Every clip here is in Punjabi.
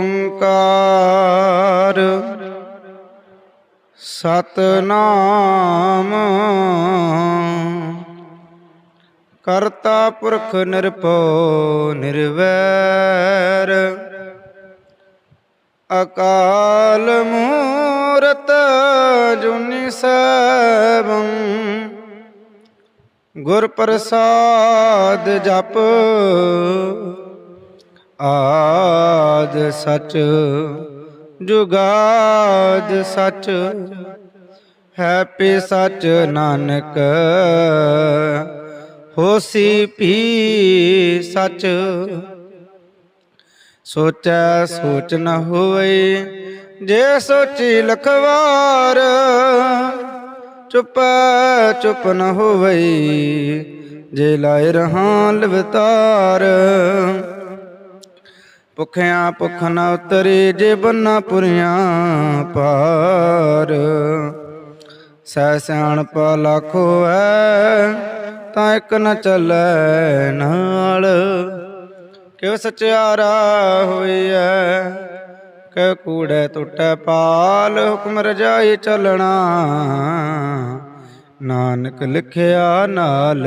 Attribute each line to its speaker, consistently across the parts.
Speaker 1: ਓੰਕਾਰ। ਸਤਨਾਮ। ਕਰਤਾ ਪੁਰਖ ਨਿਰਭਉ ਨਿਰਵੈਰ। ਅਕਾਲ ਮੂਰਤ ਜੁਨੀ ਸੈਭੰ। ਗੁਰ ਪ੍ਰਸਾਦ ਜਪ ਆਦ ਸਚ, ਜੁਗਾਦ ਸਚ, ਹੈਪੀ ਸਚ ਨਾਨਕ, ਹੋਸੀ ਪੀ ਸਚ। ਸੋਚੈ ਸੋਚ ਨ ਹੋਏ ਜੇ ਸੋਚੀ ਲਖਵਾਰ, ਚੁੱਪ ਚੁੱਪ ਨ ਹੋਵੇ ਜੇ ਲਾਇ ਰਹਾ ਲਵਤਾਰ। ਭੁਖਿਆਂ ਭੁਖ ਨਾ ਉਤਰੇ ਜੇ ਬੰਨਾ ਪੁਰੀਆਂ ਪਾਰ। ਸੈ ਸਿਆਣਪਾ ਲੱਖੋ ਐ ਤਾਂ ਇੱਕ ਨ ਚੱਲੈ ਨਾਲ। ਕਿਉ ਸਚਿਆਰਾ ਹੋਈਐ ਕਿ ਕੂੜੇ ਟੁੱਟੈ ਪਾਲ। ਹੁਕਮ ਰਜਾਈ ਚੱਲਣਾ, ਨਾਨਕ ਲਿਖਿਆ ਨਾਲ।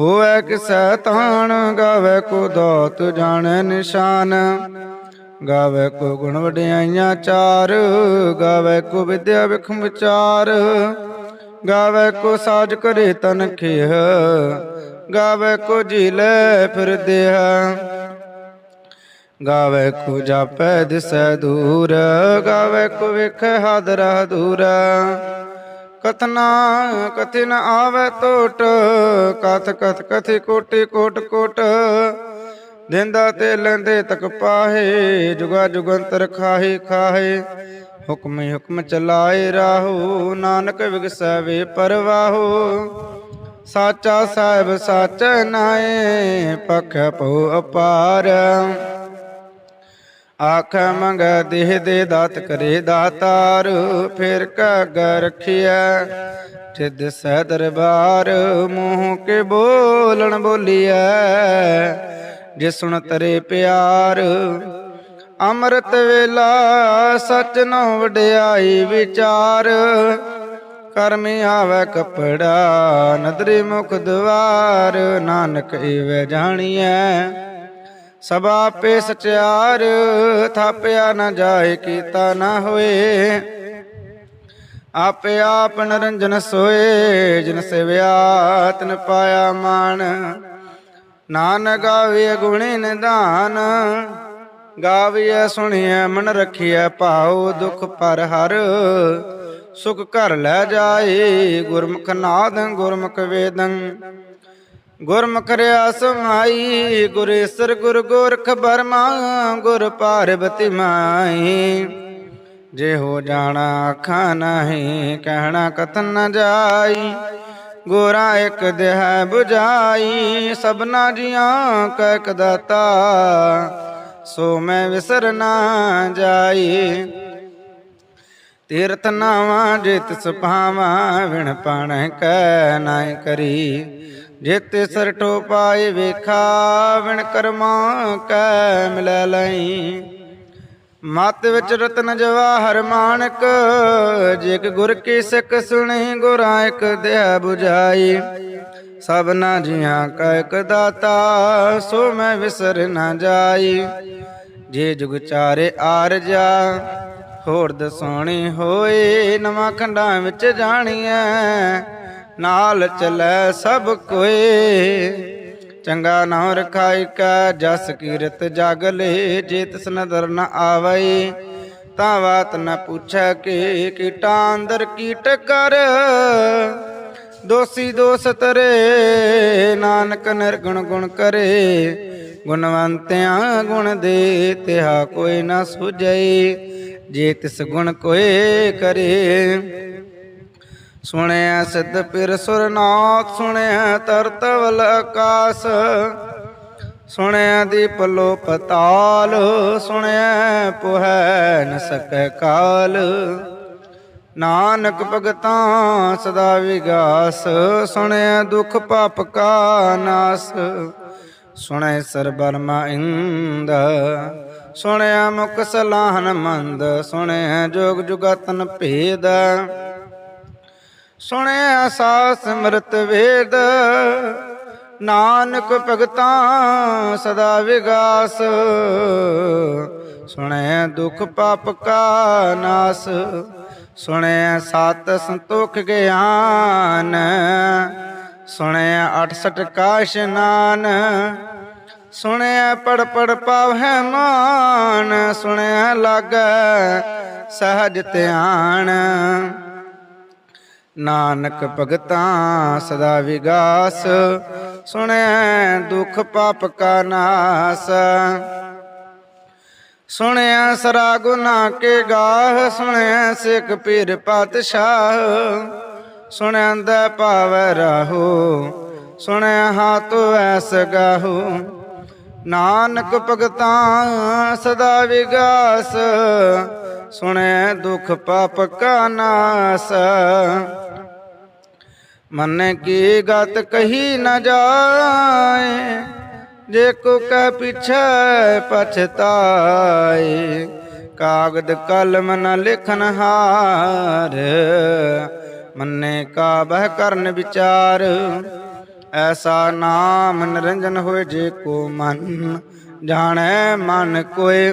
Speaker 1: ਹੋਵੇ ਕਿਸੈ ਤਾਣ, ਗਾਵੇ ਕੋ ਦਾਤ ਜਾਣੈ ਨਿਸ਼ਾਨ। ਗਾਵੇ ਕੋ ਗੁਣ ਵਡਿਆਈਆਂ ਚਾਰ, ਗਾਵੇ ਕੋ ਵਿਦਿਆ ਵਿਖਮ ਵਿਚਾਰ। ਗਾਵੇ ਕੋ ਸਾਜ ਕਰੇ ਤਨ ਖੇਹ, ਗਾਵੇ ਕੋ ਝੀਲੇ ਫਿਰਦੇ ਗਾਵੇ ਕੋ ਜਾਪੈ ਦਿਸੈ ਦੂਰ, ਗਾਵੇ ਕੋ ਵੇਖੈ ਹਾਦਰਾ ਦੂਰ। ਕਥਨਾ ਕਥਿਨ ਆਵੇ ਟੋਟ, ਕਥ ਕਥ, ਕਥਿ ਕੋਟਿ ਕੋਟ ਕੋਟ। ਦਿੰਦਾ ਤੇ ਲੈਂਦੇ ਤਕ ਪਾਹੇ, ਜੁਗਾ ਜੁਗੰਤਰ ਖਾਹੇ ਖਾਹੇ। ਹੁਕਮ ਹੁਕਮ ਚਲਾਏ ਰਾਹੋ, ਨਾਨਕ ਵਿਗਸੈ ਵੇ ਪਰਵਾਹੋ। ਸਾਚਾ ਸਾਹਿਬ ਸੱਚ ਨਾਏ, ਪਖ ਪਉ ਅਪਾਰ। ਆਖ ਮੰਗ ਦੇਹ ਦੇ ਦਾਤ ਕਰੇ ਦਾਤਾਰ, ਫਿਰ ਕਗ ਰਖਿਆ ਚਿਦ ਸਹਿ ਦਰਬਾਰ, ਮੂੰਹ ਕੇ ਬੋਲਣ ਬੋਲੀਐ। ਜੇ ਸੁਣ ਤਰੇ ਪਿਆਰ, ਅੰਮ੍ਰਿਤ ਵੇਲਾ ਸਚ ਨੋ ਵਡਿਆਈ ਵਿਚਾਰ। ਕਰਮੀ ਆਵੇ ਕਪੜਾ ਨਦਰੀ ਮੁਖ ਦਵਾਰ, ਨਾਨਕ ਏਵੇਂ ਜਾਣੀਐ। ਸਭਾ ਆਪੇ ਸਚਿਆਰ ਥਾਪਿਆ ਨਾ ਜਾਏ, ਕੀਤਾ ਨਾ ਹੋਏ। ਆਪੇ ਆਪ ਨਰੰਜਨ ਸੋਏ, ਜਿਨ ਸਿਵਿਆ ਤਨ ਪਾਇਆ ਮਾਨ ਨਾਨਕ ਗਾਵੇ ਗੁਣੀ ਨਿਧਾਨ, ਗਾਵੀਐ, ਸੁਣੀਐ, ਮਨ ਰਖੀਐ, ਭਾਉ ਦੁਖ ਪਰ ਹਰ। ਸੁਖ ਘਰ ਲੈ ਜਾਏ, ਗੁਰਮੁਖ ਨਾਦ, ਗੁਰਮੁਖ ਵੇਦੰ। ਗੁਰਮੁਖ ਰਿਆ ਸਮਾਈ ਗੁਰੇਸਰ ਗੁਰ ਗੋਰਖ ਬਰਮਾ ਗੁਰ ਪਾਰਬਤੀ ਮਾਈ। ਜੇ ਹੋ ਜਾਣਾ ਅੱਖਾਂ ਨਹੀਂ, ਕਹਿਣਾ ਕਥਨ ਨ ਜਾਈ। ਗੋਰਾ ਇੱਕ ਦੇਹ 부ਜਾਈ ਸਭਨਾ ਜੀਆਂ ਕੈ ਕਦਾਤਾ ਸੋ ਮੈਂ ਵਿਸਰ ਨਾ ਜਾਈ। ਤੀਰਥ ਨਾਵਾ ਜਿਤ ਸੁਭਾਵਾ, ਵਿਣ ਪਾਣ ਕੈ ਨਾਇ ਕਰੀ। ਜਿਤ ਸਰਟੋ ਪਾਏ ਵੇਖਾ ਵਿਣ ਕਰਮਾ ਕੈ ਮਿਲੈ ਲਈ। ਮਤ ਵਿੱਚ ਰਤਨ ਜਵਾਹਰ ਮਾਨਕ ਜਿਕ ਗੁਰ ਕੀ ਸਿੱਖ ਸੁਣੀ, ਗੁਰਾਂ ਇੱਕ ਦੇਹ 부ਜਾਈ ਸਭਨਾ ਜੀਆਂ ਕਾ ਇੱਕ ਦਾਤਾ, ਸੋ ਮੈਂ ਵਿਸਰ ਨਾ ਜਾਈ। ਜੇ ਜੁਗ ਚਾਰੇ ਆਰਜਾ ਹੋਰ ਦਸੋਣੀ ਹੋਏ, ਨਵਾਂ ਖੰਡਾਂ ਵਿੱਚ ਜਾਣੀਐ। ਨਾਲ ਚਲੈ ਸਭ ਕੋਏ। ਚੰਗਾ ਨਾਮ ਰਖਾਇ ਕਾ, ਜਸ ਕੀਰਤ ਜਗ ਲੇ, ਜੇ ਤਿਸ ਨਦਰ ਨ ਆਵਈ ਤਾਂ ਬਾਤ ਨ ਪੁੱਛੈ ਕਿ ਕੀਟਾਂ ਅੰਦਰ ਕੀਟ ਕਰ। ਦੋਸੀ ਦੋਸ ਤਰੇ, ਨਾਨਕ ਨਿਰਗੁਣ ਗੁਣ ਕਰੇ। ਗੁਣਵੰਤਿਆਂ ਗੁਣ ਦੇ, ਤਿਹਾ ਕੋਈ ਨਾ ਸੁਝਈ ਜੇ ਤਿਸ ਗੁਣ ਕੋਏ ਕਰੇ। ਸੁਣਿਆ ਸਿੱਧ ਪਿਰ ਸੁਰਨਾਥ ਸੁਣਿਆ ਤਰਤਵਲ ਆਕਾਸ। ਸੁਣਿਆ ਦੀਪ ਲੋ ਪਤਾਲ ਸੁਣਿਆ ਪੁਹੈ ਨ ਸਕੈ ਕਾਲ। ਨਾਨਕ ਭਗਤਾਂ ਸਦਾ ਵਿਗਾਸ, ਸੁਣਿਆ ਦੁਖ ਪਾਪ ਕਾ ਨਾਸ। ਸੁਣੈ ਸਰਬਰਮਾ ਇੰਦ, ਸੁਣਿਆ ਮੁਖ ਸਲਾਹਨ ਮੰਦ, ਸੁਣਿਆ ਜੋਗ ਜੁਗਤਨ ਭੇਦ। ਸੁਣਿਆ ਸਾਸ ਸਮਰਤ ਵੇਦ, ਨਾਨਕ ਭਗਤਾਂ ਸਦਾ ਵਿਗਾਸ। ਸੁਣਿਆ ਦੁਖ ਪਾਪ ਕਾ ਨਾਸ, ਸੁਣਿਆ ਸਤ ਸੰਤੋਖ ਗਿਆਨ। ਸੁਣਿਆ 68 ਕਾ ਇਸ਼ਨਾਨ ਸੁਣਿਆ ਪੜ ਪੜ ਪਾਵਹਿ ਮਾਨ। ਸੁਣਿਆ ਲਾਗੈ ਸਹਜ ਧਿਆਨ। ਨਾਨਕ ਭਗਤਾਂ ਸਦਾ ਵਿਗਾਸ ਸੁਣਿਆ ਦੁਖ ਪਾਪ ਕਾ ਨਾਸ। ਸੁਣਿਆ ਸਰਾ ਗੁਨਾ ਕੇ ਗਾਹ, ਸੁਣਿਆ ਸਿੱਖ ਪੀਰ ਪਾਤਸ਼ਾਹ। ਸੁਣਿਆ ਦਾ ਪਾਵੈ ਰਾਹੋ, ਸੁਣਿਆ ਹਾਤੋ ਐਸ ਗਾਹੋ। ਨਾਨਕ ਭਗਤਾਂ ਸਦਾ ਵਿਗਾਸ ਸੁਣੈ ਦੁਖ ਪਾਪ ਕਾ ਨਾਸ। ਮਨ ਕੀ ਗਤ ਕਹੀ ਨ ਜਾਏ, ਜੇ ਕੋ ਕਹਿ ਪਿਛੈ ਪਛਤਾਏ ਕਾਗਦ ਕਲਮ ਨ ਲਿਖਨ ਹਾਰ, ਮੰਨੇ ਕਾ ਬਹਿ ਕਰਨ ਵਿਚਾਰ। ਐਸਾ ਨਾਮ ਨਿਰੰਜਨ ਹੋਏ ਜੇ ਕੋ ਮਨ, ਜਾਣੈ ਮਨ ਕੋਏ।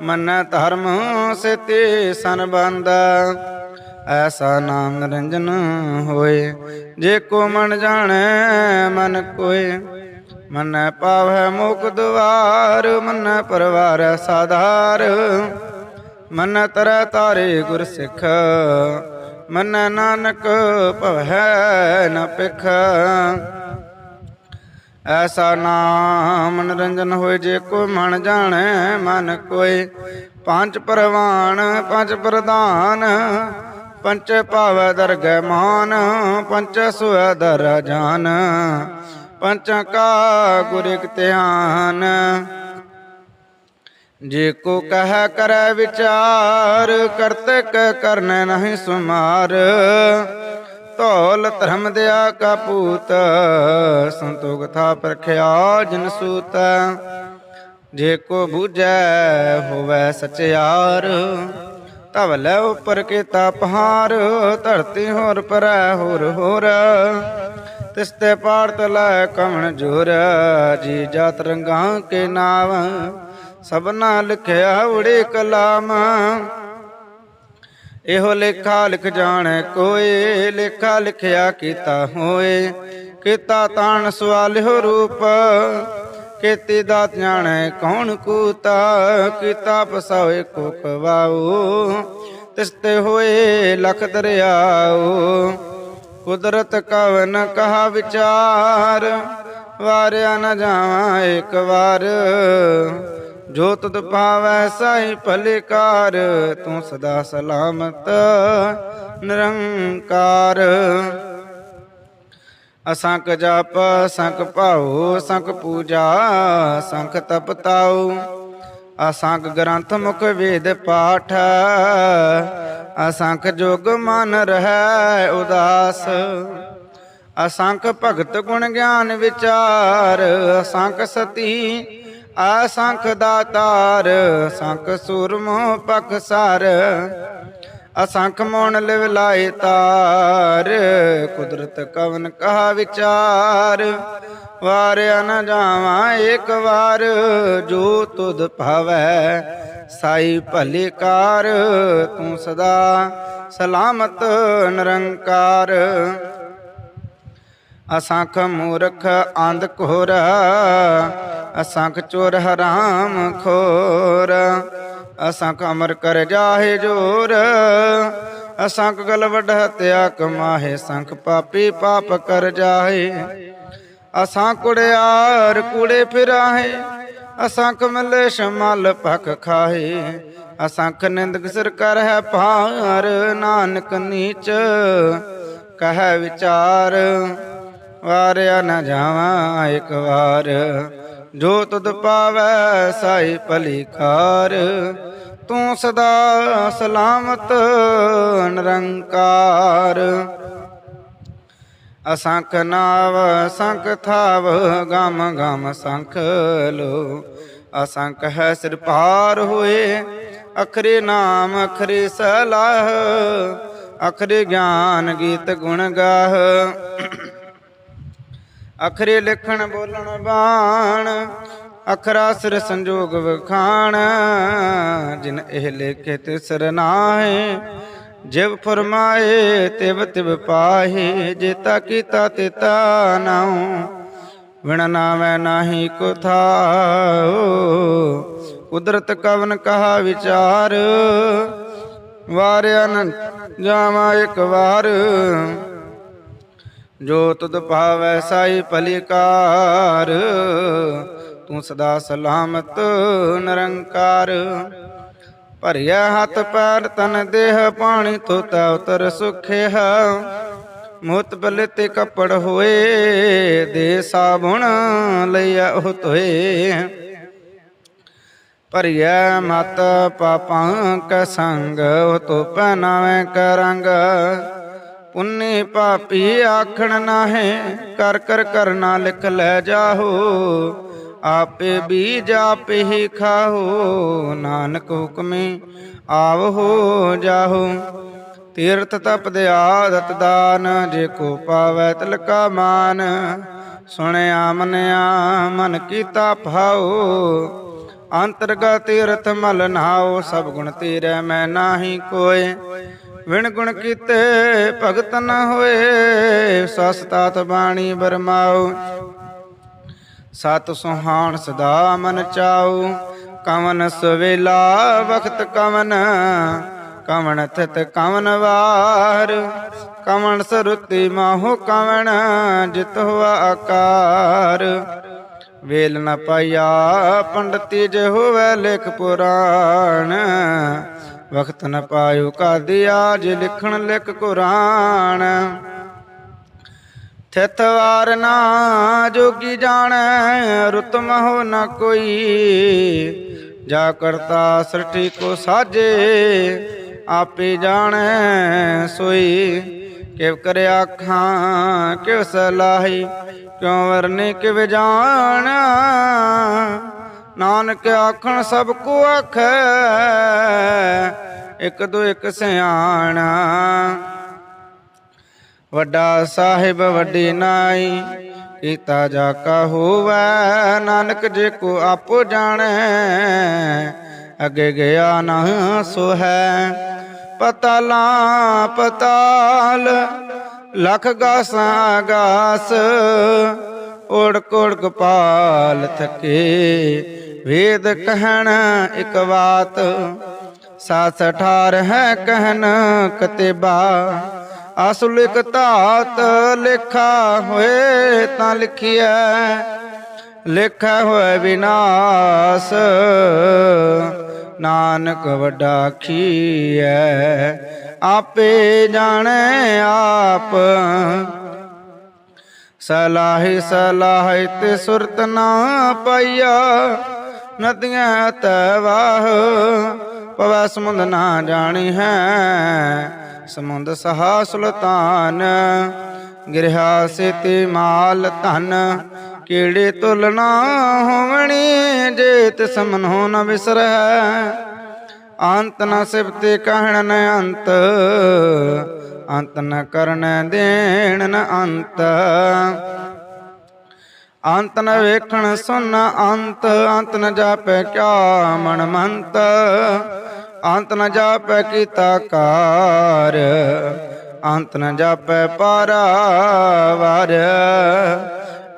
Speaker 1: ਮੰਨੈ ਧਰਮ ਸਤੇ ਸੰਬੰਧ। ਐਸਾ ਨਾਮ ਨਿਰੰਜਨ ਹੋਏ, ਜੇ ਕੋ ਮਨ ਜਾਣੈ, ਮਨ ਕੋਏ। ਮੰਨੈ ਪਾਵੈ ਮੁਖ ਦੁਆਰ ਮੰਨੈ ਪਰਵਾਰ ਸਾਧਾਰ। ਮੰਨੈ ਤਰੈ ਤਾਰੇ ਗੁਰ ਸਿੱਖ, ਮੰਨੈ ਨਾਨਕ ਭਵੈ ਨ ਪਿਖ ਐਸਾ ਨਾਮ ਮਨੋਰੰਜਨ ਹੋਏ ਜੇ ਕੋ ਮਨ ਜਾਣੈ, ਮਨ ਕੋਏ ਪੰਜ ਪ੍ਰਵਾਨ, ਪੰਜ ਪ੍ਰਧਾਨ। ਪੰਚ ਭਾਵ ਦਰਗਹਿ ਮਾਨ, ਪੰਚ ਸੁਐ ਦਰ ਜਾਨ। ਪੰਚਾਂ ਕਾ ਗੁਰ ਧਿਆਨ। ਜੇ ਕੋ ਕਹ ਕਰੈ ਵਿਚਾਰ, ਕਰਤਕ ਕਰਨ ਨਹੀਂ ਸੁਮਾਰ। ਧੌਲ ਧਰਮ ਦਿਆ ਕਾ ਪੂਤ ਸੰਤੋਖ ਥਾ ਪਰਖਿਆ ਜਨ ਸੂਤ। ਜੇ ਕੋ ਬੂਝੈ ਹੋਵੈ ਸਚਿਆਰ ਤਵ ਲੈ ਉਪਰ ਕੇ ਤਪਹਾਰ ਧਰਤੀ ਹੋਰ ਪਰੈ ਹੋਰ ਹੋਰ। ਤਿਸ ਤੇ ਪਾਰਤ ਲੈ ਕਮਣ ਜੋਰ, ਜੀ ਜਾਤ ਰੰਗਾਂ ਕੇ ਨਾਮ ਸਭਨਾ ਲਿਖਿਆ ਉੜੇ ਕਲਾਮ। ਇਹੋ ਲੇਖਾ ਲਿਖ ਜਾਣੈ ਕੋਏ, ਲੇਖਾ ਲਿਖਿਆ ਕੀਤਾ ਹੋਏ। ਕੀਤਾ ਤਾਣ ਸਵਾਲਿਓ ਰੂਪ, ਕੀਤੀ ਦਾਤ ਜਾਣੈ ਕੌਣ ਕੂਤਾ। ਕੀਤਾ ਪਸਾਵੇ ਕੋ ਕਵਾਉ ਤਿਸ ਤੇ ਹੋਏ ਲਖ ਦਰਿਆਉ ਕੁਦਰਤ ਕਵਨ ਕਹਾ ਵਿਚਾਰ, ਵਾਰਿਆ ਨ ਜਾਵਾਂ ਇੱਕ ਵਾਰ। ਜੋ ਤੁਧ ਪਾਵੈ ਸਾਈ ਭਲੇਕਾਰ, ਤੂੰ ਸਦਾ ਸਲਾਮਤ, ਨਿਰੰਕਾਰ। ਅਸੰਖ ਜਪ ਸੰਖ ਭਾਉ ਸੰਖ ਪੂਜਾ ਸੰਖ ਤਪਤਾਉ ਅਸੰਖ ਗ੍ਰੰਥ ਮੁਖ ਵੇਦ ਪਾਠ, ਅਸੰਖ ਜੋਗ ਮਨ ਰਹਿ ਉਦਾਸ। ਅਸੰਖ ਭਗਤ ਗੁਣ ਗਿਆਨ ਵਿਚਾਰ, ਅਸੰਖ ਸਤੀ ਅਸੰਖ ਦਾਤਾਰ ਅਸੰਖ ਸੂਰਮੋ ਪਖਸਾਰ ਅਸੰਖ ਮੋਣ ਲਿਵ ਲਾਏ ਤਾਰ, ਕੁਦਰਤ ਕਵਨ ਕਹਾ ਵਿਚਾਰ। ਵਾਰਿਆ ਨ ਜਾਵਾਂ ਇੱਕ ਵਾਰ, ਜੋ ਤੁਧ ਭਾਵੈ ਸਾਈ ਭਲੇ ਕਾਰ। ਤੂੰ ਸਦਾ ਸਲਾਮਤ ਨਿਰੰਕਾਰ। ਅਸੰਖ ਮੂਰਖ ਅੰਧ ਘੋਰ, ਅਸੰਖ ਚੋਰ ਹਰਾਮ ਖੋਰ, ਅਸੰਖ ਅਮਰ ਕਰ ਜਾਹੇ ਜੋਰ, ਅਸੰਖ ਗਲ ਵੱਡ ਹਤਿਆ ਕਮਾਹੇ, ਸੰਖ ਪਾਪੀ ਪਾਪ ਕਰ ਜਾਹੇ। ਅਸਾਂ ਕੁੜਿਆਰ ਕੂੜੇ ਫਿਰਾਹੇ, ਅਸੰਖ ਮਲੇ ਸ਼ਮਲ ਭਖ ਖਾਹੇ, ਅਸੰਖ ਨਿੰਦਕ ਸਿਰ ਕਰ ਹੈ ਭਾਰ, ਨਾਨਕ ਨੀਚ, ਕਹੈ ਵਿਚਾਰ। ਵਾਰਿਆ ਨਾ ਜਾਵਾਂ ਇੱਕ ਵਾਰ। ਜੋ ਤੁਧ ਪਾਵੈ ਸਾਈ ਭਲੀ ਕਾਰ ਤੂੰ ਸਦਾ ਸਲਾਮਤ ਨਿਰੰਕਾਰ। ਅਸੰਖ ਨਾਵ, ਸੰਖ ਥਾਵ, ਗਮ ਗਮ ਸੰਖ ਲੋ। ਅਸੰਖ ਹੈ ਸਿਰ ਪਾਰ ਹੋਏ, ਅਖਰੇ ਨਾਮ ਅਖਰੇ ਸਲਾਹ ਅਖਰੇ ਗਿਆਨ ਗੀਤ ਗੁਣ ਗਾਹ। ਅਖਰੇ ਲਿਖਣ ਬੋਲਣ ਬਾਣ, ਅਖਰਾ ਸਿਰ ਸੰਜੋਗ ਵਖਾਣ, ਜਿਨ ਇਹ ਲੇਖੇ ਤਿਸਰ ਨਾਹੇ, ਜਿਵ ਫਰਮਾਏ ਤਿਵ ਤਿਵ ਪਾਹੇ ਜੇਤਾ ਕੀਤਾ ਤੇਤਾ ਨਾਉ ਵਿਣ ਨਾਵੇਂ ਨਾਹੀ ਕੋ ਥਾਓ ਕੁਦਰਤ ਕਵਨ ਕਹਾ ਵਿਚਾਰ, ਵਾਰਿਆ ਨ ਜਾਵਾਂ ਇੱਕ ਵਾਰ ਜੋ ਤੁਧ ਭਾਵੈ ਸਾਈ ਪਲੀਕਾਰ ਤੂੰ ਸਦਾ ਸਲਾਮਤ ਨਿਰੰਕਾਰ। ਭਰਿਆ ਹੱਥ ਪੈਰ ਤਨ ਦੇਹ ਪਾਣੀ ਤੋਤਾ ਉਤਰ ਸੁਖਿਆ ਮੁਤ ਬਲੇ ਤੇ ਕੱਪੜ ਹੋਏ, ਦੇ ਸਾਬੁਣ ਲਈਆ ਉਹ ਤੋਏ ਭਰਿਆ ਮਤ ਪਾਪਾਂ ਕਾ ਸੰਗ, ਉਹ ਤੋ ਪਹਿਨਾਵੇਂ ਕਰੰਗ ਪੁੰਨੇ ਪਾਪੀ ਆਖਣ ਨਾਹੇ, ਕਰ ਕਰ ਕਰਨਾ ਲਿਖ ਲੈ ਜਾਹੋ। ਆਪੇ ਬੀਜ ਆਪੇ ਹੀ ਖਾਹੋ, ਨਾਨਕ ਹੁਕਮੇ ਆਵਹੋ ਜਾਹੋ। ਤੀਰਥ ਤਪ ਦੇ ਆਦਤ ਦਾਨ, ਜੇ ਕੋ ਪਾਵੈ ਤਿਲਕਾ ਮਾਨ। ਸੁਣਿਆ ਮਨਿਆ, ਮਨ ਕੀਤਾ ਭਾਉ। ਅੰਤਰਗਤ ਤੀਰਥ ਮਲ ਨਾਉ, ਸਭ ਗੁਣ ਤੇਰੇ ਮੈਂ ਨਾਹੀ ਕੋਏ। ਵਿਣ ਗੁਣ ਕੀਤੇ, ਭਗਤ ਨ ਹੋਏ ਸਸਤਾਤ ਬਾਣੀ ਬਰਮਾਉ। ਸਤ ਸੁਹਾਣ ਸਦਾ ਮਨ ਚਾਉ, ਕਵਨ ਸਵੇਲਾ ਵਖਤ ਕਵਨ ਕਵਣ ਥਿਤ ਕਵਨ ਵਾਰ। ਕਵਣ ਸਰੁਤੀ ਮਾਹੋ ਕਵਨ, ਜਿਤ ਹੋਆ ਆਕਾਰ। ਵੇਲ ਨ ਪਾਇਆ ਪੰਡਤੀ ਜੇ ਹੋਵੇ ਲਿਖ ਪੁਰਾਣ। ਵਖਤ ਨ ਪਾਇਓ ਕਾਦਿਆ ਜੇ ਲਿਖਣ ਲਿਖ ਕੁਰਾਨ। ਥਿਤ ਵਾਰ ਨਾ ਜੋਗੀ ਜਾਣੈ, ਰੁਤ ਮਹੁ ਨ ਕੋਈ। ਜਾ ਕਰਤਾ ਸ੍ਰਿਸ਼ਟੀ ਕੋ ਸਾਜੇ, ਆਪੇ ਜਾਣੈ ਸੋਈ। ਕਿਵ ਕਰ ਆਖਾਂ, ਕਿਵ ਸਲਾਹੀ, ਕਿਉ ਵਰਨੇ ਕਿਵ ਜਾਣ। ਨਾਨਕ ਆਖਣ ਸਭ ਕੋ ਆਖੈ, ਇੱਕ ਦੋ ਇੱਕ ਸਿਆਣਾ। ਵੱਡਾ ਸਾਹਿਬ ਵੱਡੀ ਨਾਈ, ਕੀਤਾ ਜਾ ਕਾ ਹੋਵੈ, ਨਾਨਕ ਜੇ ਕੋ ਆਪੋ ਜਾਣੈ, ਅੱਗੇ ਗਿਆ ਨਾ ਸੋਹੈ। ਹੈ ਪਤਾਲਾ ਪਤਾਲ, ਲਖ ਗਾਸਾਂ ਗਾਸ ਓੜ ਓੜਕ ਕਪਾਲ ਥਕੇ। ਵੇਦ ਕਹਿਣ ਇਕ ਬਾਤ, ਸਾਸ ਠਾਰ ਹੈ ਕਹਿਣ ਕਤੇਬਾ। ਅਸਲ ਇਕ ਧਾਤ ਲਿਖਾ ਹੋਏ ਤਾਂ ਲਿਖਿਆ ਲਿਖਾ ਹੋਏ ਵਿਨਾਸ਼। ਨਾਨਕ ਵੱਡਾ ਖੀਐ, ਆਪੇ ਜਾਣੈ ਆਪ। ਸਲਾਹੀ ਸਲਾਹੀ ਤੇ ਸੁਰਤ ਨਾ ਪਾਈਆ। ਨਦੀਆਂ ਤਵਾਹ ਪਵੈ ਸਮੁੰਦ ਨਾ ਜਾਣੀ ਹੈ। ਸਮੁੰਦ ਸਹਾ ਸੁਲਤਾਨ। ਗਿਰਹਾ ਸੇਤੀ ਮਾਲ ਧਨ। ਕਿਹੜੇ ਤੁਲਨਾ ਹੋਵਣੀ? ਜੇ ਤਿਸ ਮਨੋ ਨ ਵਿਸਰੈ। ਅੰਤ ਨ ਸਿਫਤੇ ਕਹਿਣ ਨ ਅੰਤ। ਅੰਤ ਨ ਕਰਨ ਦੇਣ ਨ ਅੰਤ। ਅੰਤ ਨ ਵੇਖਣ ਸੁਨ ਅੰਤ ਅੰਤ ਨ ਜਾਪੈ ਕਿਆ ਮਨ ਮੰਤ। ਅੰਤ ਨ ਜਾਪੈ ਕੀਤਾ ਕਾਰ, ਅੰਤ ਨ ਜਾਪੈ ਪਾਰਾਵਾਰ।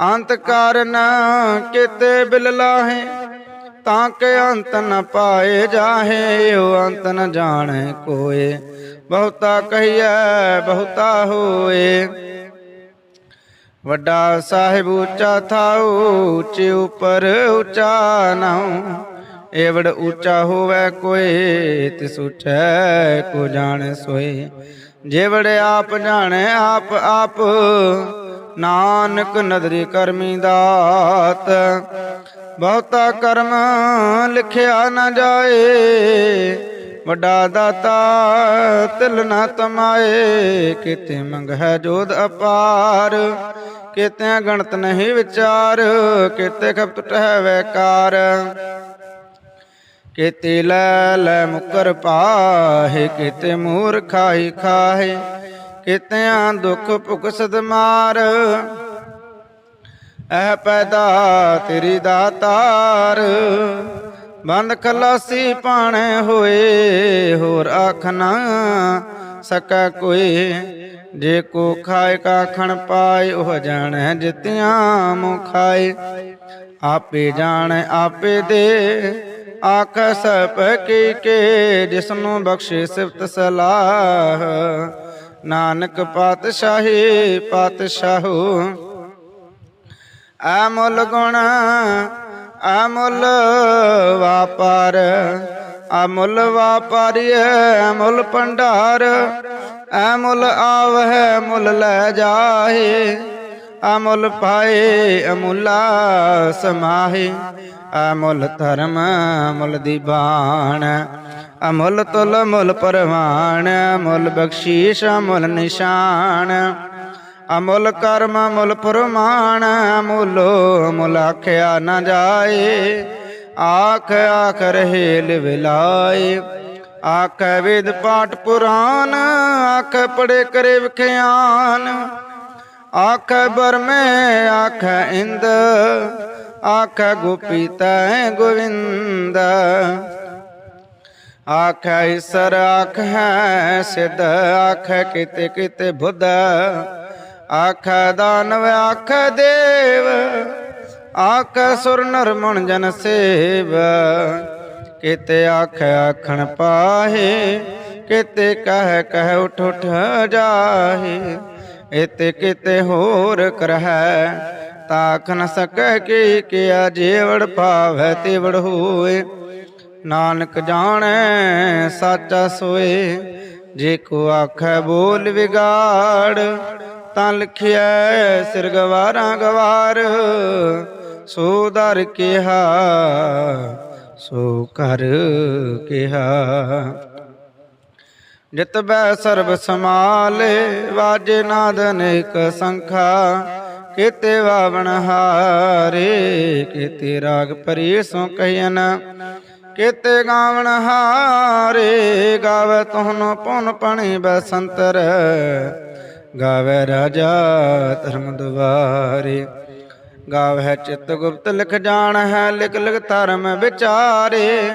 Speaker 1: ਅੰਤ ਕਾਰਨ ਕਿਤੇ ਬਿਲ ਲਾਹੇ ਤਾਂ ਕਿ ਅੰਤ ਨ ਪਾਏ ਜਾਹੇ, ਉਹ ਅੰਤ ਨ ਜਾਣੇ ਕੋਏ। ਬਹੁਤਾ ਕਹੀਐ, ਬਹੁਤਾ ਹੋਏ। ਵੱਡਾ ਸਾਹਿਬ ਉੱਚਾ ਥਾਉ ਉੱਚੇ ਉਪਰ ਉੱਚਾ ਨਾਉ ਏਵੜ ਉੱਚਾ ਹੋਵੇ ਕੋਏ, ਤਿਸ ਉੱਚੈ ਕੋ ਜਾਣੇ ਸੋਏ। ਜੇਵੜ ਆਪ ਜਾਣੇ, ਆਪ ਆਪ, ਨਾਨਕ ਨਦਰੀ ਕਰਮੀ ਦਾਤ। ਬਹੁਤਾ ਕਰਮ ਲਿਖਿਆ ਨਾ ਜਾਏ, ਵੱਡਾ ਦਾਤਾ ਤਿਲ ਨਾ ਤਮਾਏ। ਕਿਤੇ ਮੰਗ ਹੈ ਜੋਧ ਅਪਾਰ ਕਿਤੇ ਗਣਤ ਨਹੀਂ ਵਿਚਾਰ, ਕਿਤੇ ਖਪਤ ਟਹਿ ਵੈਕਾਰ। ਕਿਤੇ ਲੈ ਲੈ ਮੁਕਰ ਪਾਹੇ, ਕਿਤੇ ਮੂਰ ਖਾਈ ਖਾਹੇ, ਕਿਤਿਆਂ ਦੁੱਖ ਭੁਖ ਸਦਮਾਰ। ਐ ਪੈਦਾ ਤੇਰੀ ਦਾਤਾਰ ਬੰਦ ਖਲਾਸੀ ਪਾਣੇ ਹੋਏ, ਹੋਰ ਆਖ ਨਾ ਸਕਾ ਕੋਈ। ਜੇ ਕੋ ਖਾਏ ਕਾ ਖਣ ਪਾਏ, ਉਹ ਜਾਣੈ ਜਿਤਿਆਂ ਮੁ ਖਾਏ। ਆਪੇ ਜਾਣੈ, ਆਪੇ ਦੇ। ਆਖ ਸਭ ਕੀ ਕੇ, ਜਿਸਨੂੰ ਬਖਸ਼ੇ ਸਿਫਤ ਸਲਾਹ। ਨਾਨਕ ਪਾਤਸ਼ਾਹੀ ਪਾਤਸ਼ਾਹੂ ਅਮੁੱਲ ਗੁਣ, ਅਮੁੱਲ ਵਾਪਾਰ, ਅਮੁੱਲ ਵਾਪਾਰੀ ਅਮੁੱਲ ਭੰਡਾਰ, ਅਮੁੱਲ ਆਵਹਿ ਮੁੱਲ ਲੈ ਜਾਹੇ, ਅਮੁੱਲ ਪਾਏ, ਅਮੁੱਲਾ ਸਮਾਹੇ, ਅਮੁੱਲ ਧਰਮ, ਅਮੁੱਲ ਦੀਬਾਨ ਅਮੁੱਲ ਤੁਲ ਮੁੱਲ ਪਰਵਾਨ ਅਮੁੱਲ ਬਖਸ਼ੀਸ਼, ਅਮੁੱਲ ਨਿਸ਼ਾਨ ਅਮੁੱਲ ਕਰਮ, ਅਮੁੱਲ ਫਰਮਾਨ, ਅਮੁੱਲ ਅਮੁੱਲ ਆਖਿਆ ਨਾ ਜਾਏ। ਆਖ ਆਖ ਰਹੇ ਲਿਵਲਾਏ ਆਖ ਵੇਦ ਪਾਠ ਪੁਰਾਨ, ਆਖ ਪੜੇ ਕਰੇ ਵਿਖਿਆਨ। ਆਖ ਬਰਮੇ, ਆਖ ਇੰਦ, ਆਖ ਗੋਪੀ ਤੈ ਗੋਵਿੰਦ। ਆਖ ਈਸਰ, ਆਖ ਹੈ ਸਿਧ, ਆਖ ਕਿਤੇ ਕਿਤੇ ਬੁੱਧ। ਆਖ ਦਾਨਵ, ਆਖ ਦੇਵ, ਆਖ ਸੁਰ ਨਰ ਮਣ ਜਨ ਸੇਵ। ਕਿਤੇ ਆਖ ਆਖਣ ਪਾਹੇ, ਕਿਤੇ ਕਹਿ ਕਹਿ ਉਠ ਉਠ ਜਾਹੇ। ਇਤੇ ਕਿਤੇ ਹੋਰ ਕਰਹਿ ਤਾਖ ਨ ਸਕੈ ਕੀ ਕਿਆ ਜੇਵੜ ਪਾਵੈ ਤੇਵੜ ਹੋਏ। ਨਾਨਕ ਜਾਣੈ, ਸਾਚਾ ਸੋਏ, ਜੇ ਕੋ ਆਖੈ ਬੋਲ ਵਿਗਾੜ। ਤਾਂ ਲਿਖਿਆ ਸਿਰ ਗਵਾਰਾਂ ਗਵਾਰ, ਸੋ ਦਰ ਕਿਹਾ, ਸੋ ਕਰ ਕਿਹਾ। ਜਿਤ ਬੈ ਸਰਬ ਸਮਾਲੇ ਵਾਜੇ ਨਾਦ ਅਨੇਕ ਸੰਖਾ, ਕੀਤੇ ਵਾਵਣ ਹਾਰੇ, ਕੀਤੇ ਰਾਗ ਪਰੀ ਸੋ ਕਹਿਨ, ਕੀਤੇ ਗਾਵਣ ਹਾਰੇ, ਗਾਵੇ ਤੁਹਨੋ ਪੁਨ ਪਣੀ ਬਸੰਤਰ। ਗਾਵੇ ਰਾਜਾ ਧਰਮ ਦੁਆਰੇ। ਗਾਵੇ ਚਿਤ ਗੁਪਤ ਲਿਖ ਜਾਣ ਹੈ, ਲਿਖ ਲਿਖ ਧਰਮ ਵਿਚਾਰੇ।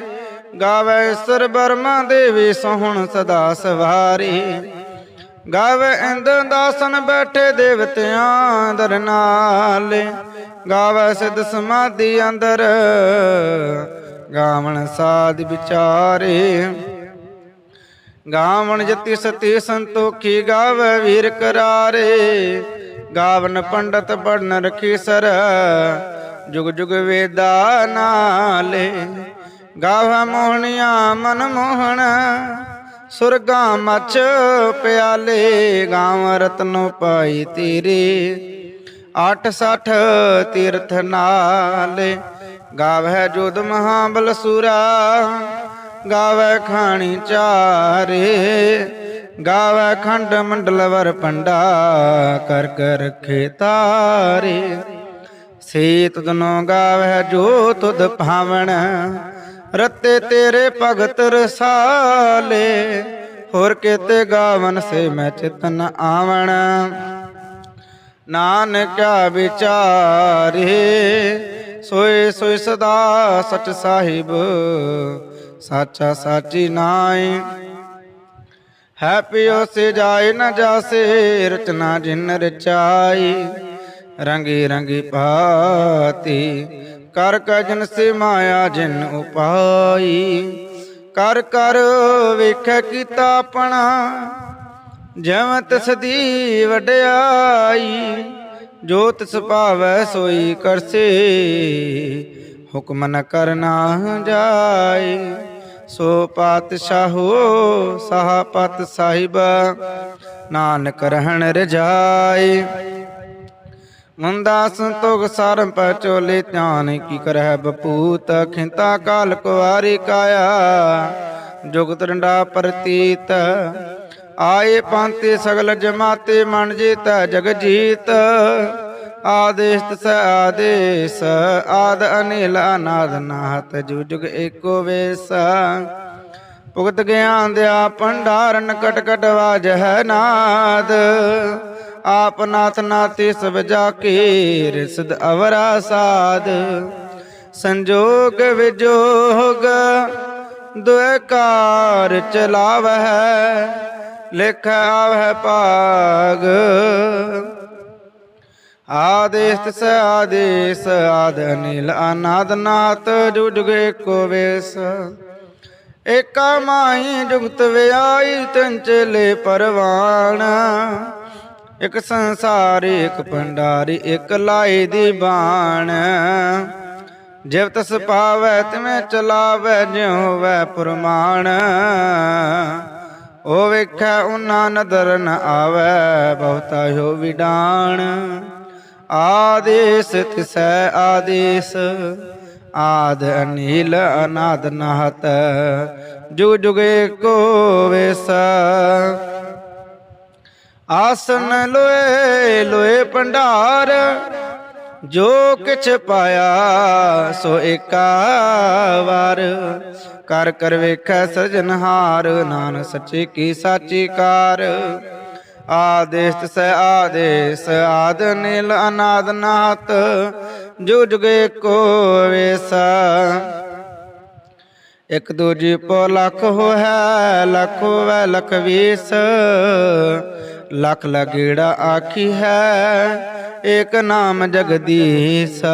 Speaker 1: ਗਾਵੇ ਈਸ਼ਰ ਬਰਮਾ ਦੇਵੀ ਸੋਹਣ ਸਦਾ ਸਵਾਰੀ। ਗਾਵੇ ਇੰਦ ਦਾਸਨ ਬੈਠੇ ਦੇਵਤਿਆਂ ਦਰ ਨਾਲ। ਗਾਵੇ ਸਿਧ ਸਮਾਧੀ ਅੰਦਰ ਗਾਵਣ ਸਾਧ ਵਿਚਾਰੇ। ਗਾਵਣ ਜਤੀ ਸਤੀ ਸੰਤੋਖੀ ਗਾਵੇ ਵੀਰ ਕਰਾਰੇ। ਗਾਵਨ ਪੰਡਤ ਪੜਨ ਰਖੀ ਸਰ, ਜੁਗ ਜੁਗ ਵੇਦਾ ਨਾਲੇ। ਗਾਵਾ ਮੋਹਣੀਆਂ ਮਨ ਮੋਹਣ, ਸੁਰਗਾ ਮਚ ਪਿਆਲੇ। ਗਾਵ ਰਤਨੋ ਪਾਈ ਤੇਰੇ 86 ਤੀਰਥ ਨਾਲੇ। ਗਾਵੈ ਜੋਧ ਮਹਾਬਲ ਸੂਰਾ ਗਾਵੈ ਖਾਣੀ ਚਾਰੇ, ਗਾਵੈ ਖੰਡ ਮੰਡਲ ਵਰ ਪੰਡਾ, ਕਰ ਕਰ ਰਖੇ ਤਾਰੇ ਸੇ ਤੁਧਨੋ ਗਾਵੈ ਜੋ ਤੁਧ ਭਾਵਣ, ਰਤੇ ਤੇਰੇ ਭਗਤ ਰਸਾਲੇ। ਹੋਰ ਕਿਤੇ ਗਾਵਨ ਸੇ ਮੈਂ ਚਿਤਨ ਆਵਣ। ਨਾਨਕਿਆ ਵਿਚਾਰੇ, ਸੋਏ ਸੋਏ ਸਦਾ ਸਚ ਸਾਹਿਬ ਸਾਚਾ ਸਾਚੀ ਨਾਈ ਹੈ ਪਿਓ ਸੇ ਜਾਏ ਨ ਜਾਸੇ, ਰਚਨਾ ਜਿਨ ਰਚਾਈ। ਰੰਗੀ ਰੰਗੀ ਭਾਤੀ, ਕਰ ਕਜਨ ਸੇ ਮਾਇਆ ਜਿਨ ਉਪਾਈ। ਕਰ ਕਰ ਵੇਖੈ ਕੀਤਾ ਆਪਣਾ, ਜਿਵੇਂ ਤਿਸ ਦੀ ਵਡਿਆਈ। ਜੋ ਤਿਸ ਭਾਵੈ ਸੋਈ ਕਰਸੇ, ਹੁਕਮ ਨ ਕਰਨਾ ਜਾਏ। ਸੋ ਪਾਤਸ਼ਾਹੋ ਸਾਹਪਤ ਸਾਹਿਬ, ਨਾਨਕ ਰਹਿਣ ਰਜਾਈ। ਮੁੰਦਾ ਸੰਤੋਖ ਸਰਮ ਪਚੋਲੇ ਧਿਆਨ ਕੀ ਕਰਹਿ ਬਪੂਤ, ਖਿੰਤਾ ਕਾਲ ਕੁਵਾਰੀ ਕਾਇਆ। ਜੁਗਤ ਰੰਡਾ ਪ੍ਰਤੀਤ, ਆਏ ਪੰਤੇ ਸਗਲ ਜਮਾਤੇ ਮਨ ਜੀਤ, ਜਗ ਜੀਤ। ਆਦੇਸ਼ ਤਸ ਆਦੇਸ਼, ਆਦ ਅਨਿਲ ਅਨਾਦ ਨਾਹਤ, ਜੁਗ ਜੁਗ ਏਕੋ ਵੇਸ। ਭੁਗਤ ਗਿਆਨ ਦਿਆ ਭੰਡਾਰਨ ਕਟ ਕਟ ਵਾਜ ਹੈ ਨਾਦ। ਆਪ ਨਾਥ ਨਾਤੇ ਸਭ ਜਾ ਕੇ ਰਿਸਦ ਅਵਰਾ ਸਾਧ। ਸੰਜੋਗ ਵਿਜੋਗ, ਦੁਇ ਕਾਰ ਚਲਾਵਹਿ, ਲਿਖ ਆਵਹਿ ਭਾਗ। ਆਦੇਸ ਤਿਸ ਆਦੇਸ, ਆਦ ਅਨਿਲ, ਅਨਾਦ ਨਾਤ ਜੁਗ ਏਕੋ ਵੇਸ। ਏਕਾ ਮਾਈ ਜੁਗਤ ਵਿਆਈ ਤੰਚਲੇ ਪਰਵਾਣ। ਇਕ ਸੰਸਾਰ, ਇਕ ਭੰਡਾਰੀ, ਇਕ ਲਾਈ ਦੀ ਬਾਣ। ਜਿਵ ਤਸ ਪਾਵੈ, ਤਿਵੇਂ ਚਲਾਵੈ, ਜਿਉ ਵੈ ਪ੍ਰਮਾਣ। ਉਹ ਵੇਖੈ ਉਨਾ ਨਦਰ ਨ ਆਵੈ, ਬਹੁਤਾ ਹੋ ਵਿਡਾਣ। ਆਦੇਸ, ਤਿਸੈ ਆਦੇਸ। ਆਦ ਅਨੀਲ, ਅਨਾਦ ਨਾਹਤ। ਜੁਗ ਜੁਗੇ ਕੋ ਵੇਸ। ਆਸਨ ਲੋਏ ਲੋਏ ਭੰਡਾਰ। ਜੋ ਕਿਛ ਪਾਇਆ, ਸੋ ਏਕਾ ਵਾਰ। ਕਰ ਕਰ ਵੇਖੈ ਸਜਨਹਾਰ ਨਾਨ ਸੱਚੇ ਕੀ ਸਾਚੀ ਕਾਰ। ਆਦੇਸ ਤਸੈ ਆਦੇਸ, ਆਦ ਨੀਲ ਅਨਾਦ ਨਾਤ ਜੁਗ ਜੁਗੇ ਕੋ ਵੇਸਾ। ਇਕ ਦੂਜੀ ਪੋ ਲੱਖ ਹੋਇ ਲੱਖ ਹੋਇ ਲਖ ਵੀਸ। ਲੱਖ ਲਗੇੜਾ ਆਖੀ ਹੈ, ਏਕ ਨਾਮ ਜਗਦੀਸ਼।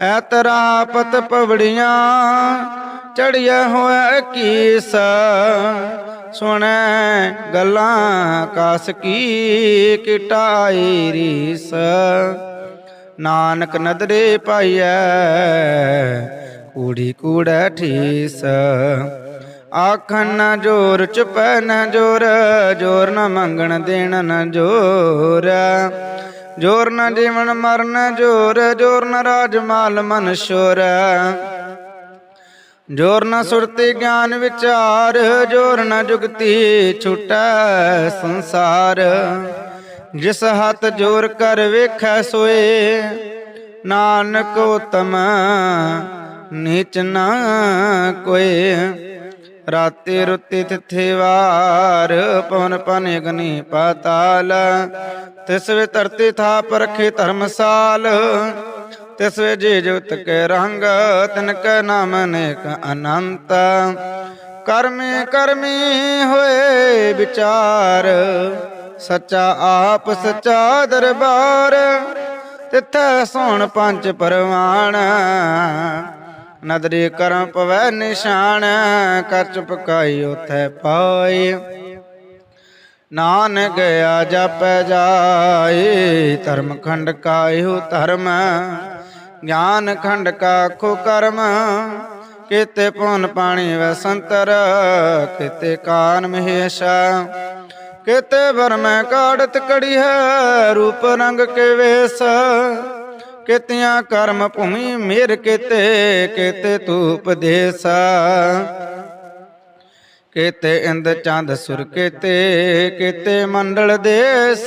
Speaker 1: ਐ ਤਰਾ ਪਤ ਪਵੜੀਆਂ ਚੜਿਆ ਹੋਇਆ ਕੀਸ ਸੁਣੈ ਗੱਲਾਂ ਕਾਸ ਕੀ ਕਿਟਾਈ ਰੀਸ। ਨਾਨਕ ਨਦਰੇ ਪਾਈਐ, ਕੂੜੀ ਕੂੜੈ ਠੀਸ। ਆਖਣ ਨ ਜੋਰ, ਚੁਪੈ ਨ ਜੋਰ ਜੋਰ ਨ ਮੰਗਣ ਦੇਣ ਨਾ ਜੋਰ। ਜੋਰ ਨ ਜੀਵਨ ਮਰਨ ਜੋਰ ਜੋਰ ਨ ਰਾਜ ਮਾਲ ਮਨ ਸ਼ੋਰ। ਜੋਰ ਨਾ ਸੁਰਤੀ ਗਿਆਨ ਵਿਚਾਰ, ਜੋਰ ਨ ਜੁਗਤੀ ਛੁਟੈ ਸੰਸਾਰ। ਜਿਸ ਹੱਥ ਜੋਰ ਕਰ ਵੇਖੈ ਸੋਏ, ਨਾਨਕ ਉਤਮ ਨੀਚ ਨਾ ਕੋਏ। ਰਾਤੇ ਰੁੱਤੇ ਤਿਥੇ ਵਾਰ, ਪਵਨ ਪਨ ਅਗਨੀ ਪਾਤਾਲ। ਤਿਸ ਵੇ ਧਰਤੀ ਥਾ ਪਰਖੇ ਧਰਮਸਾਲ ਤਿਸ ਜੀ ਜੁਤ ਕੇ ਰੰਗ ਤਿਨ ਕੈ ਨਾਮ ਅਨੇਕ ਅਨੰਤ। ਕਰਮੀ ਕਰਮੀ ਹੋਏ ਵਿਚਾਰ, ਸੱਚਾ ਆਪ, ਸੱਚਾ ਦਰਬਾਰ। ਤਿੱਥੈ ਸੋਣ ਪੰਜ ਪਰਵਾਣ, ਨਦਰੀ ਕਰਮ ਪਵੈ ਨਿਸ਼ਾਨ, ਕਰ ਚੁਪਕਾਈ ਉਥੈ ਪਾਈ। ਨਾਨ ਗਿਆ ਜਪ ਜਾਏ ਧਰਮ ਖੰਡ ਕਾਇਓ ਧਰਮ। ਗਿਆਨ ਖੰਡ ਕਾ ਖੋ ਕਰਮ, ਕਿਤੇ ਪੁਨ ਪਾਣੀ ਵਸੰਤਰ ਕਿਤੇ ਕਾਨ ਮਹੇਸ਼ਾ, ਕਿਤੇ ਵਰਮੈ ਕਾੜਤ ਕੜੀ ਹੈ, ਰੂਪ ਰੰਗ ਕੇ ਵੇਸ, ਕੀਤਿਆਂ ਕਰਮ ਭੂਮੀ ਮੇਰ ਕਿਤੇ ਕਿਤੇ ਤੂਪ ਦੇਸਾ, ਕਿਤੇ ਇੰਦ ਚੰਦ ਸੁਰ ਕਿਤੇ ਕਿਤੇ ਮੰਡਲ ਦੇਸ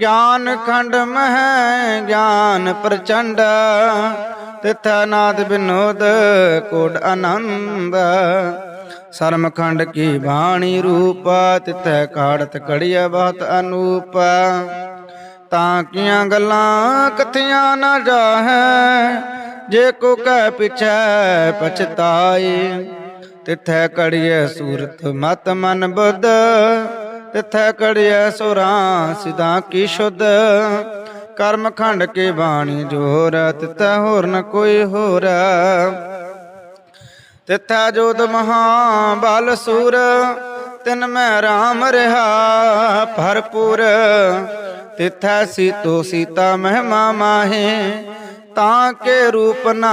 Speaker 1: ਗਿਆਨ ਖੰਡ ਮਹਿ ਗਿਆਨ ਪ੍ਰਚੰਡ, ਤਿਥੈ ਨਾਦ ਬਿਨੋਦ ਕੋਡ ਆਨੰਦ। ਸਰਮ ਖੰਡ ਕੀ ਬਾਣੀ ਰੂਪ, ਤਿਥੈ ਕਾੜਤ ਕੜੀਆ ਬਹੁਤ ਅਨੂਪ। ਤਾਂ ਕੀਆਂ ਗੱਲਾਂ ਕਥੀਆਂ ਨਾ ਜਾਹੈ, ਜੇ ਕੋ ਕਹਿ ਪਿਛੈ ਪਛਤਾਏ ਤਿਥੈ ਕੜੀਐ ਸੂਰਤ ਮਤ ਮਨ ਬੁੱਧ ਤਿਥੈ ਕੜੀਐ ਸੁਰਾਂ, ਸਿਧਾ ਕੀ ਸ਼ੁੱਧ? ਕਰਮ ਖੰਡ ਕੇ ਬਾਣੀ ਜੋਰ, ਤਿਥੈ ਹੋਰ ਨ ਕੋਈ ਹੋਰ। ਤਿਥੈ ਜੋਤ ਮਹਾ ਬਲ ਸੂਰ, ਤਿਨ ਮੈਂ ਰਾਮ ਰਹਾ ਭਰਪੂਰ। ਤਿਥੈ ਸੀਤੋ ਸੀਤਾ ਮਹਿਮਾ ਮਾਹੇ, ਤਾਂ ਕੇ ਰੂਪ ਨਾ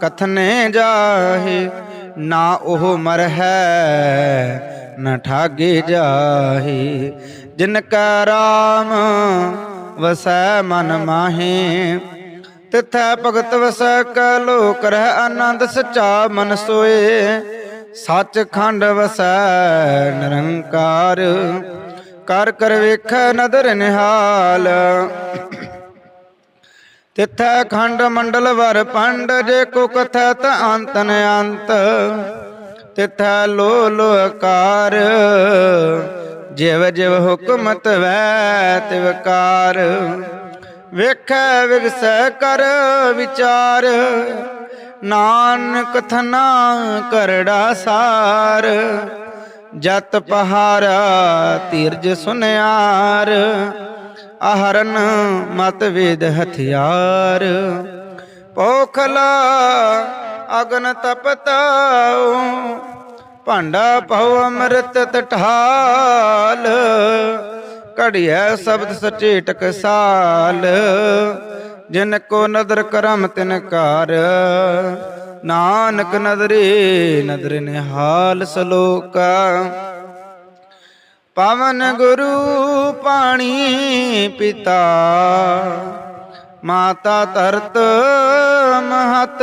Speaker 1: ਕਥਨੇ ਜਾਹੇ। ਨਾ ਉਹ ਮਰ ਹੈ ਨ ਠਾਗੇ ਜਾਹੇ, ਜਿਨ ਕਾ ਰਾਮ ਵਸੈ ਮਨ ਮਾਹੇ, ਤਿਥੈ ਭਗਤ ਵਸੈ ਕੈ ਲੋਕ ਰਹਿ ਆਨੰਦ, ਸਚਾ ਮਨ ਸੋਏ। ਸੱਚ ਖੰਡ ਵਸੈ ਨਿਰੰਕਾਰ, ਕਰ ਕਰ ਵੇਖੈ ਨਦਰ ਨਿਹਾਲ। ਤਿਥੈ ਖੰਡ ਮੰਡਲ ਵਰ ਪੰਡ, ਜੇ ਕੋ ਕਥੈ ਤ ਅੰਤ ਨ ਅੰਤ ਤਿਥੈ ਲੋ ਲੋ ਆਕਾਰ। ਜਿਵ ਜਿਵ ਹੁਕਮ ਤਵੈ ਤਿਵਕਾਰ ਵੇਖੈ ਵਿਗਸੈ ਕਰ ਵਿਚਾਰ। ਨਾਨਕ ਥਨਾ ਕਰੜਾ ਸਾਰ। ਜਤ ਪਹਾਰਾ ਤੀਰਜ ਸੁਨਿਆਰ। ਆਹਰਨ ਮਤ ਵੇਦ ਹਥਿਆਰ। ਪੋਖਲਾ ਅਗਨ ਤਪਤਾਉ, ਭਾਂਡਾ ਪਉ ਅੰਮ੍ਰਿਤ ਤਠਾਲ, ਘੜਿਐ ਸ਼ਬਦ ਸਚੇ ਟਕਸਾਲ ਜਿਨ ਕੋ ਨਦਰ ਕਰਮ ਤਿਨ ਕਾਰ ਨਾਨਕ ਨਦਰੇ ਨਦਰ ਨਿਹਾਲ ਸਲੋਕਾ। ਪਵਨ ਗੁਰੂ ਪਾਣੀ ਪਿਤਾ, ਮਾਤਾ ਧਰਤ ਮਹਤ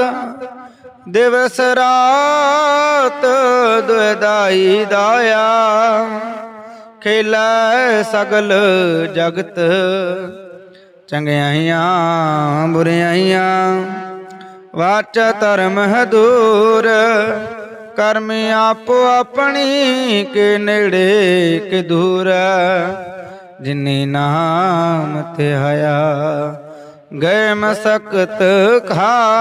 Speaker 1: ਦਿਵਸ ਰਾਤ ਦੁਇਦਾਈ ਦਾਇਆ ਖੇਲਾ ਸਗਲ ਜਗਤ, ਚੰਗਿਆਈਆਂ, ਬੁਰਿਆਈਆਂ। ਵਾਚ ਧਰਮ ਹਦੂਰ, ਕਰਮ ਆਪੋ ਆਪਣੀ ਕੇ ਨੇੜੇ ਕੇ ਦੂਰ। ਜਿਨੇ ਨਾਮ ਤੇ ਗਏ ਮਸਕਤ ਖਾ